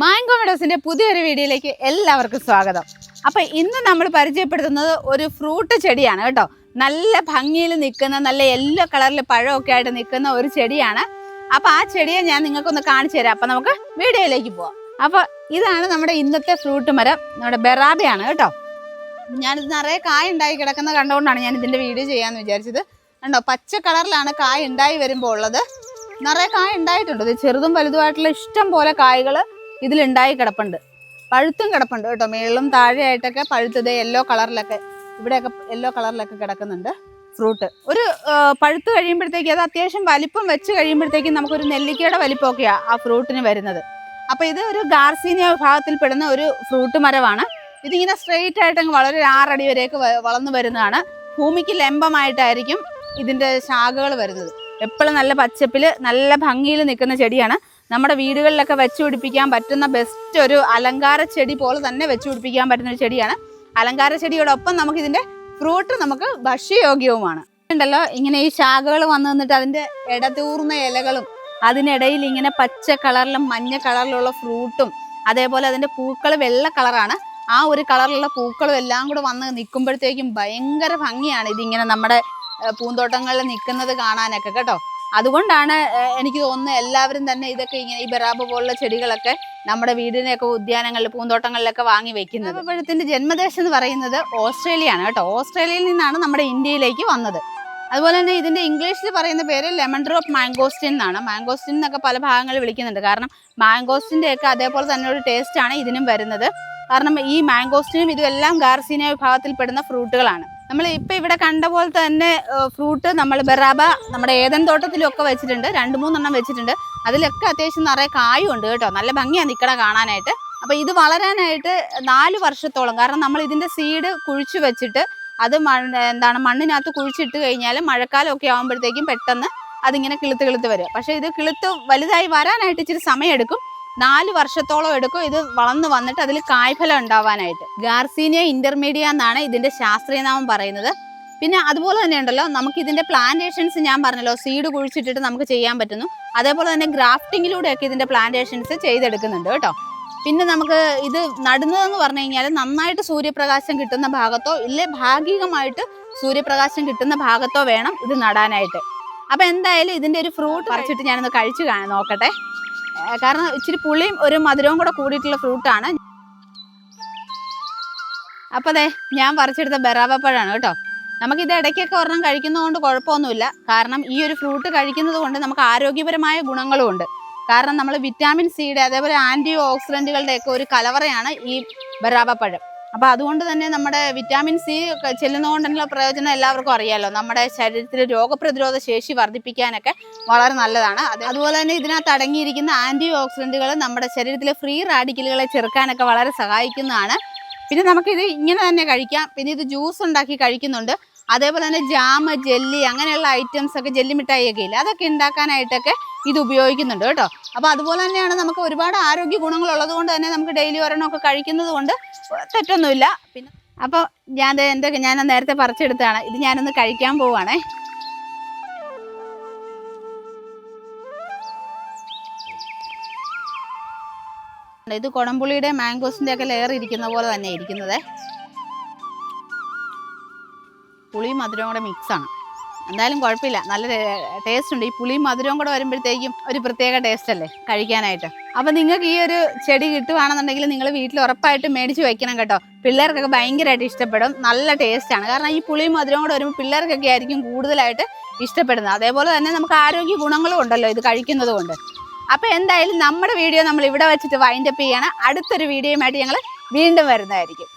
Mango മെഡോസിന്റെ പുതിയൊരു വീഡിയോയിലേക്ക് എല്ലാവർക്കും സ്വാഗതം. അപ്പോൾ ഇന്ന് നമ്മൾ പരിചയപ്പെടുത്തുന്നത് ഒരു ഫ്രൂട്ട് ചെടിയാണ് കേട്ടോ. നല്ല ഭംഗിയിൽ നിൽക്കുന്ന നല്ല യെല്ലോ കളറിൽ പഴമൊക്കെ ആയിട്ട് നിൽക്കുന്ന ഒരു ചെടിയാണ്. അപ്പോൾ ആ ചെടിയെ ഞാൻ നിങ്ങൾക്കൊന്ന് കാണിച്ചു തരാം. അപ്പൊ നമുക്ക് വീഡിയോയിലേക്ക് പോവാം. അപ്പോൾ ഇതാണ് നമ്മുടെ ഇന്നത്തെ ഫ്രൂട്ട് മരം. നമ്മുടെ ബെറാബയാണ് കേട്ടോ. ഞാനിത് നിറയെ കായ ഉണ്ടായി കിടക്കുന്നത് കണ്ടുകൊണ്ടാണ് ഞാൻ ഇതിന്റെ വീഡിയോ ചെയ്യാന്ന് വിചാരിച്ചത്. കണ്ടോ പച്ച കളറിലാണ് കായ ഉണ്ടായി വരുമ്പോൾ ഉള്ളത്. നിറയെ കായ ഉണ്ടായിട്ടുണ്ട്. ഇത് ചെറുതും വലുതുമായിട്ടുള്ള ഇഷ്ടം പോലെ കായകൾ ഇതിലുണ്ടായി കിടപ്പുണ്ട്. പഴുത്തും കിടപ്പുണ്ട് കേട്ടോ. മേളിലും താഴെയായിട്ടൊക്കെ പഴുത്തത് യെല്ലോ കളറിലൊക്കെ ഇവിടെയൊക്കെ യെല്ലോ കളറിലൊക്കെ കിടക്കുന്നുണ്ട് ഫ്രൂട്ട് ഒരു പഴുത്ത് കഴിയുമ്പോഴത്തേക്ക് അത് അത്യാവശ്യം വലിപ്പം വെച്ച് കഴിയുമ്പോഴത്തേക്കും നമുക്കൊരു നെല്ലിക്കയുടെ വലിപ്പമൊക്കെയാണ് ആ ഫ്രൂട്ടിന് വരുന്നത്. അപ്പോൾ ഇത് ഒരു ഗാർസീനിയ വിഭാഗത്തിൽപ്പെടുന്ന ഒരു ഫ്രൂട്ട് മരമാണ്. ഇതിങ്ങനെ സ്ട്രെയിറ്റ് ആയിട്ട് അങ്ങ് വളരെ ആറടി വരെയൊക്കെ വളർന്നു വരുന്നതാണ്. ഭൂമിക്ക് ലംബമായിട്ടായിരിക്കും ഇതിന്റെ ശാഖകൾ വരുന്നത്. എപ്പോഴും നല്ല പച്ചപ്പിൽ നല്ല ഭംഗിയിൽ നിൽക്കുന്ന ചെടിയാണ്. നമ്മുടെ വീടുകളിലൊക്കെ വെച്ച് പിടിപ്പിക്കാൻ പറ്റുന്ന ബെസ്റ്റ് ഒരു അലങ്കാര ചെടി പോലെ തന്നെ വെച്ച് പിടിപ്പിക്കാൻ പറ്റുന്ന ഒരു ചെടിയാണ്. അലങ്കാര ചെടിയോടൊപ്പം നമുക്ക് ഇതിന്റെ ഫ്രൂട്ട് നമുക്ക് ഭക്ഷ്യയോഗ്യവുമാണ്. ഉണ്ടല്ലോ ഇങ്ങനെ ഈ ശാഖകൾ വന്നു നിന്നിട്ട് അതിന്റെ ഇടതൂർന്ന ഇലകളും അതിനിടയിൽ ഇങ്ങനെ പച്ച കളറിലും മഞ്ഞ കളറിലുള്ള ഫ്രൂട്ടും അതേപോലെ അതിന്റെ പൂക്കൾ വെള്ള കളറാണ്. ആ ഒരു കളറിലുള്ള പൂക്കളും എല്ലാം കൂടെ വന്ന് നിൽക്കുമ്പോഴത്തേക്കും ഭയങ്കര ഭംഗിയാണ് ഇതിങ്ങനെ നമ്മുടെ പൂന്തോട്ടങ്ങളിൽ നിൽക്കുന്നത് കാണാനൊക്കെ കേട്ടോ. അതുകൊണ്ടാണ് എനിക്ക് തോന്നുന്നത് എല്ലാവരും തന്നെ ഇതൊക്കെ ഇങ്ങനെ ഈ ബറാബ് പോലുള്ള ചെടികളൊക്കെ നമ്മുടെ വീടിനെയൊക്കെ ഉദ്യാനങ്ങളിൽ പൂന്തോട്ടങ്ങളിലൊക്കെ വാങ്ങി വെക്കുന്നത്. പഴത്തിന്റെ ജന്മദേശം എന്ന് പറയുന്നത് ഓസ്ട്രേലിയ ആണ് കേട്ടോ. ഓസ്ട്രേലിയയിൽ നിന്നാണ് നമ്മുടെ ഇന്ത്യയിലേക്ക് വന്നത്. അതുപോലെ തന്നെ ഇതിന്റെ ഇംഗ്ലീഷിൽ പറയുന്ന പേര് ലെമൺ ഡ്രോപ്പ് മാംഗോസ്റ്റിൻ എന്നാണ്. മാംഗോസ്റ്റിൻ എന്നൊക്കെ പല ഭാഗങ്ങളിൽ വിളിക്കുന്നുണ്ട്. കാരണം മാങ്കോസ്റ്റിന്റെ ഒക്കെ അതേപോലെ തന്നെ ഒരു ടേസ്റ്റാണ് ഇതിനും വരുന്നത്. കാരണം ഈ മാംഗോസ്റ്റിനും ഇതുമെല്ലാം ഗാർസീനിയ വിഭാഗത്തിൽപ്പെടുന്ന ഫ്രൂട്ടുകളാണ് നമ്മൾ ഇപ്പൊ ഇവിടെ കണ്ട പോലെ തന്നെ ഫ്രൂട്ട് നമ്മൾ ബറാബ നമ്മുടെ ഏതൻ തോട്ടത്തിലും ഒക്കെ വെച്ചിട്ടുണ്ട്. രണ്ട് മൂന്നെണ്ണം വെച്ചിട്ടുണ്ട്. അതിലൊക്കെ അത്യാവശ്യം നിറയെ കായും ഉണ്ട് കേട്ടോ. നല്ല ഭംഗിയാണ് നിക്കട കാണാനായിട്ട്. അപ്പൊ ഇത് വളരാനായിട്ട് നാല് വർഷത്തോളം കാരണം നമ്മൾ ഇതിന്റെ സീഡ് കുഴിച്ചു വെച്ചിട്ട് അത് എന്താണ് മണ്ണിനകത്ത് കുഴിച്ചിട്ട് കഴിഞ്ഞാൽ മഴക്കാലം ഒക്കെ ആകുമ്പോഴത്തേക്കും പെട്ടെന്ന് അതിങ്ങനെ കിളുത്ത് കിളുത്ത് വരും. പക്ഷേ ഇത് കിളുത്ത് വലുതായി വരാനായിട്ട് ഇച്ചിരി സമയമെടുക്കും. നാല് വർഷത്തോളം എടുക്കും. ഇത് വളർന്നു വന്നിട്ട് അതിൽ കായ്ഫലം ഉണ്ടാവാനായിട്ട്. ഗാർസീനിയ ഇന്റർമീഡിയ എന്നാണ് ഇതിന്റെ ശാസ്ത്രീയ നാമം പറയുന്നത്. പിന്നെ അതുപോലെ തന്നെ ഉണ്ടല്ലോ നമുക്ക് ഇതിന്റെ പ്ലാന്റേഷൻസ് ഞാൻ പറഞ്ഞല്ലോ സീഡ് കുഴിച്ചിട്ടിട്ട് നമുക്ക് ചെയ്യാൻ പറ്റുന്നു. അതേപോലെ തന്നെ ഗ്രാഫ്റ്റിങ്ങിലൂടെയൊക്കെ ഇതിന്റെ പ്ലാന്റേഷൻസ് ചെയ്തെടുക്കുന്നുണ്ട് കേട്ടോ. പിന്നെ നമുക്ക് ഇത് നടുന്നതെന്ന് പറഞ്ഞു കഴിഞ്ഞാൽ നന്നായിട്ട് സൂര്യപ്രകാശം കിട്ടുന്ന ഭാഗത്തോ ഇല്ലേ ഭാഗികമായിട്ട് സൂര്യപ്രകാശം കിട്ടുന്ന ഭാഗത്തോ വേണം ഇത് നടാനായിട്ട്. അപ്പൊ എന്തായാലും ഇതിന്റെ ഒരു ഫ്രൂട്ട് പറിച്ചിട്ട് ഞാനൊന്ന് കഴിച്ചു കാണാൻ നോക്കട്ടെ. കാരണം ഇച്ചിരി പുളിയും ഒരു മധുരവും കൂടെ കൂടിയിട്ടുള്ള ഫ്രൂട്ടാണ് അപ്പൊ അതെ ഞാൻ പറിച്ചെടുത്ത ബറാബപ്പഴമാണ് കേട്ടോ. നമുക്കിത് ഇടയ്ക്കൊക്കെ ഒരെണ്ണം കഴിക്കുന്നതുകൊണ്ട് കുഴപ്പമൊന്നുമില്ല. കാരണം ഈ ഒരു ഫ്രൂട്ട് കഴിക്കുന്നത് കൊണ്ട് നമുക്ക് ആരോഗ്യപരമായ ഗുണങ്ങളും ഉണ്ട്. കാരണം നമ്മൾ വിറ്റാമിൻ സിയുടെ അതേപോലെ ആന്റി ഓക്സിഡന്റുകളുടെയൊക്കെ ഒരു കലവറയാണ് ഈ ബറാബപ്പഴം അപ്പോൾ അതുകൊണ്ട് തന്നെ നമ്മുടെ വിറ്റാമിൻ സി ചെല്ലുന്നതുകൊണ്ടുള്ള പ്രയോജനം എല്ലാവർക്കും അറിയാലോ. നമ്മുടെ ശരീരത്തിലെ രോഗപ്രതിരോധ ശേഷി വർദ്ധിപ്പിക്കാനൊക്കെ വളരെ നല്ലതാണ്. അത് അതുപോലെ തന്നെ ഇതിനകത്ത് അടങ്ങിയിരിക്കുന്ന ആന്റി ഓക്സിഡന്റുകൾ നമ്മുടെ ശരീരത്തിലെ ഫ്രീ റാഡിക്കലുകളെ ചെറുക്കാനൊക്കെ വളരെ സഹായിക്കുന്നതാണ്. പിന്നെ നമുക്കിത് ഇങ്ങനെ തന്നെ കഴിക്കാം. പിന്നെ ഇത് ജ്യൂസ് ഉണ്ടാക്കി കഴിക്കുന്നുണ്ട്. അതേപോലെ തന്നെ ജാമ് ജെല്ലി അങ്ങനെയുള്ള ഐറ്റംസ് ഒക്കെ ജെല്ലി മിഠായിയൊക്കെ ഇല്ല? അതൊക്കെ ഉണ്ടാക്കാനായിട്ടൊക്കെ ഇത് ഉപയോഗിക്കുന്നുണ്ട് കേട്ടോ. അപ്പോൾ അതുപോലെ തന്നെയാണ് നമുക്ക് ഒരുപാട് ആരോഗ്യ ഗുണങ്ങളുള്ളത് കൊണ്ട് തന്നെ നമുക്ക് ഡെയിലി ഒരെണ്ണമൊക്കെ കഴിക്കുന്നത് കൊണ്ട് തെറ്റൊന്നുമില്ല. പിന്നെ അപ്പോൾ ഞാൻ എന്തൊക്കെ ഞാൻ നേരത്തെ പറിച്ചെടുത്താണ് ഇത് ഞാനൊന്ന് കഴിക്കാൻ പോവാണേ. ഇത് കുടംപുളിയുടെ മാംഗോസിന്റെ ഒക്കെ ലെയർ ഇരിക്കുന്ന പോലെ തന്നെ ഇരിക്കുന്നത്. പുളിയും മധുരവും കൂടെ മിക്സാണ് എന്തായാലും കുഴപ്പമില്ല. നല്ല ടേസ്റ്റ് ഉണ്ട്. ഈ പുളിയും മധുരവും കൂടെ വരുമ്പോഴത്തേക്കും ഒരു പ്രത്യേക ടേസ്റ്റ് അല്ലേ കഴിക്കാനായിട്ട്. അപ്പം നിങ്ങൾക്ക് ഈ ഒരു ചെടി കിട്ടുവാണെന്നുണ്ടെങ്കിൽ നിങ്ങൾ വീട്ടിൽ ഉറപ്പായിട്ട് മേടിച്ച് വെക്കണം കേട്ടോ. പിള്ളേർക്കൊക്കെ ഭയങ്കരമായിട്ട് ഇഷ്ടപ്പെടും. നല്ല ടേസ്റ്റാണ് കാരണം ഈ പുളിയും മധുരവും കൂടെ വരുമ്പോൾ പിള്ളേർക്കൊക്കെ ആയിരിക്കും കൂടുതലായിട്ട് ഇഷ്ടപ്പെടുന്നത്. അതേപോലെ തന്നെ നമുക്ക് ആരോഗ്യ ഗുണങ്ങളും ഉണ്ടല്ലോ ഇത് കഴിക്കുന്നത് കൊണ്ട്. അപ്പോൾ എന്തായാലും നമ്മുടെ വീഡിയോ നമ്മൾ ഇവിടെ വെച്ചിട്ട് വൈൻഡപ്പ് ചെയ്യണം. അടുത്തൊരു വീഡിയോയുമായിട്ട് ഞങ്ങൾ വീണ്ടും വരുന്നതായിരിക്കും.